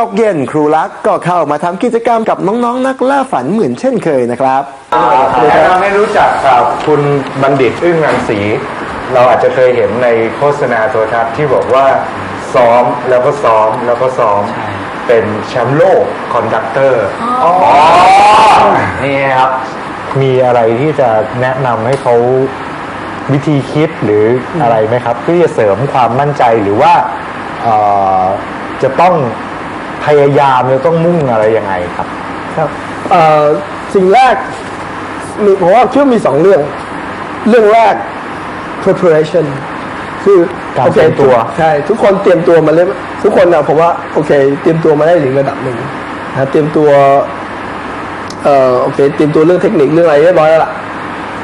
ตกเย็นครูลักษณ์ก็เข้ามาทำกิจกรรมกับน้องๆ นักล่าฝันเหมือนเช่นเคยนะครับแนะนำให้รู้จักกับคุณบัณฑิตอึ้งรังสี เราอาจจะเคยเห็นในโฆษณาโทรทัศน์ที่บอกว่าซ้อมแล้วก็ซ้อมแล้วก็ซ้อมเป็นแชมป์โลกคอนดักเตอร์อ๋อนี่ครับ มีอะไรที่จะแนะนำให้เขาวิธีคิดหรืออะไรไหมครับเพื่อจะเสริมความมั่นใจหรือว่าเอ่อจะต้อง พยายามหรือต้องมุ่งอะไรยังไงครับครับเอ่อสิ่งแรกมีผมว่าคิดว่ามีสองเรื่อง เรื่องแรก preparation คือการโอคเตรียมตัวใช่ทุกคนเตรียมตัวมาเลยทุกคนนะผมว่าโอเค เตรียมตัวมาได้ถึงระดับหนึ่งนะเตรียมตัวเอ่อโอเค เตรียมตัวเรื่องเทคนิคเรื่องอะไรเรียบร้อยแล้วล่ะ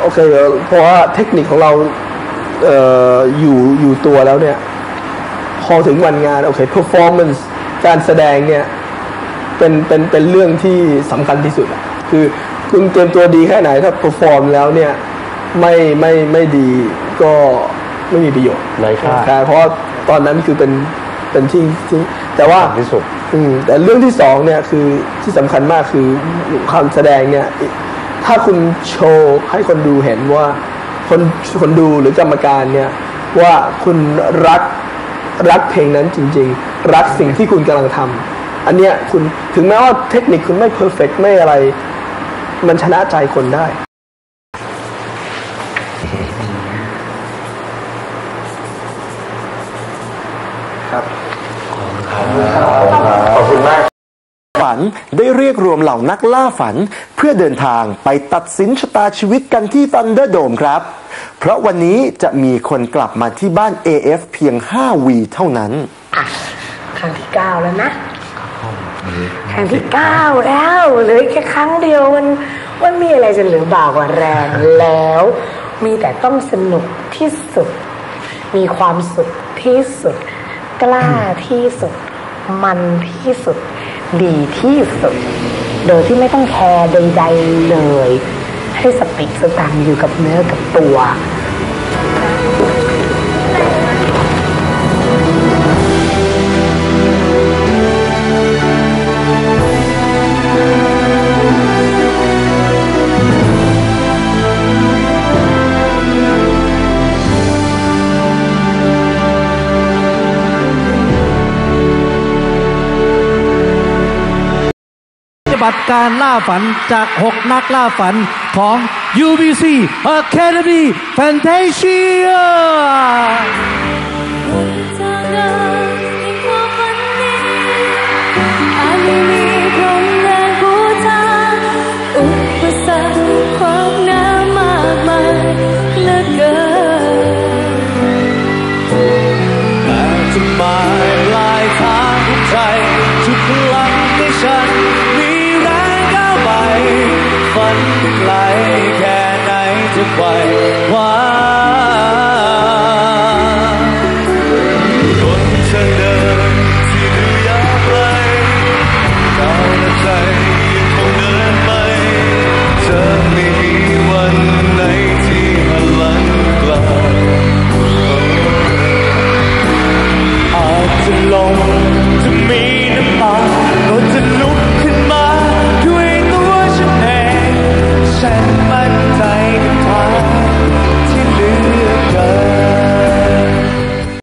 โอเคเดี๋ยวเพราะว่าเทคนิคของเราเอ่ออยู่อยู่ตัวแล้วเนี่ย พอถึงวันงานโอเค performance การแสดงเนี่ยเป็นเป็นเป็นเรื่องที่สำคัญที่สุดอะคือคุณเตรียมตัวดีแค่ไหนถ้า perform แล้วเนี่ยไม่ไม่ไม่ดีก็ไม่มีประโยชน์ไร้ค่าใช่เพราะว่าตอนนั้นคือเป็นเป็นที่ที่แต่ว่าที่สุดอืมแต่เรื่องที่สองเนี่ยคือที่สำคัญมากคือความแสดงเนี่ย ถ้าคุณโชว์ให้คนดูเห็นว่าคนคนดูหรือกรรมการเนี่ย ว่าคุณรัก รักเพลงนั้นจริง ๆ รักสิ่งที่คุณกำลังทำอันเนี้ยคุณถึงแม้ว่าเทคนิคคุณไม่เพอร์เฟกไม่อะไร มันชนะใจคนได้ขอบคุณมาก ฝันได้เรียกรวมเหล่านักล่าฝัน เพื่อเดินทางไปตัดสินชะตาชีวิตกันที่ Thunderdome ครับ เพราะวันนี้จะมีคนกลับมาที่บ้าน AF เพียง 5 วีเท่านั้น อะครั้งที่เก้าแล้วนะครั้งที่เก้าแล้วเหลือแค่ครั้งเดียวมันมันมีอะไรจะเหลือบ่ากว่าแรงแล้ว มีแต่ต้องสนุกที่สุด มีความสุขที่สุด กล้าที่สุด มันที่สุด ดีที่สุด โดยที่ไม่ต้องแคร์ใดๆเลย ให้สติสตังอยู่กับเนื้อกับตัว บัติการล่าฝันจาก 6 นักล่าฝันของ UBC Academy Fantasia ไกลแค่ไหนจะปล่อยวาง